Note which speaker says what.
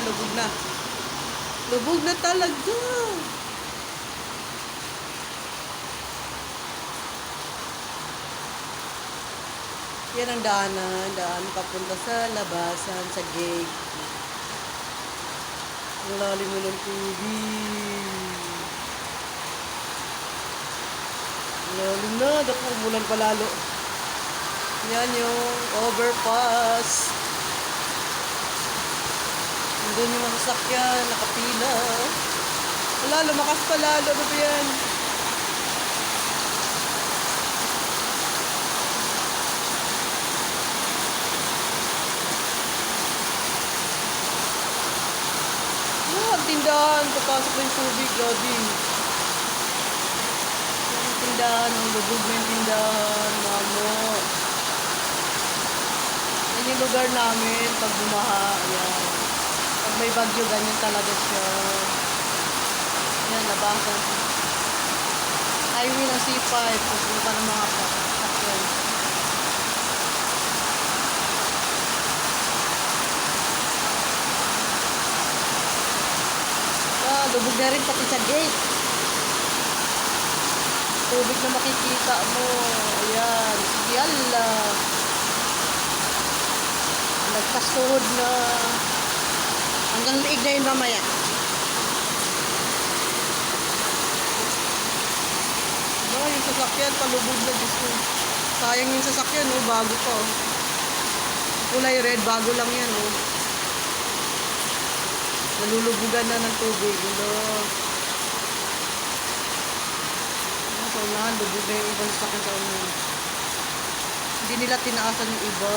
Speaker 1: lubog na. Lubog na talaga. Yan ang daanan, daan papunta sa labasan, sa gate. Ang lalim mo ng tubig. Lalim na, dako umulan pa. Yan yung overpass. Nandun yung mga sasakyan, nakapila. Wala, lumakas pa lalo. Ano ba yan? Ah, tindahan. Papasok na yung tubig. Grabe. Ang tindahan. Ang lubog na yung tindahan. Mamo. Yan yung lugar namin pag bumaha. Ayan. Bagyo, ganyan talaga siya. Yan, labasan. Highway ng C5. Pupunta ng mga sasakyan. Ah, lubog na rin pati sa gate. Tubig na makikita mo. Ayan. Allah. Nagpasuhod na. Hanggang liig na yun mamaya. No, yung sasakyan, palubog na Diyos ko. Sayang yung sasakyan, oh, bago pa. Oh. Kulay red, bago lang yan. Oh. Nalulubugan na ng tubig. Ano? Ano, sa unahan, lubog na yung ibang sasakyan sa unahan. Hindi nila tinaasan yung iba.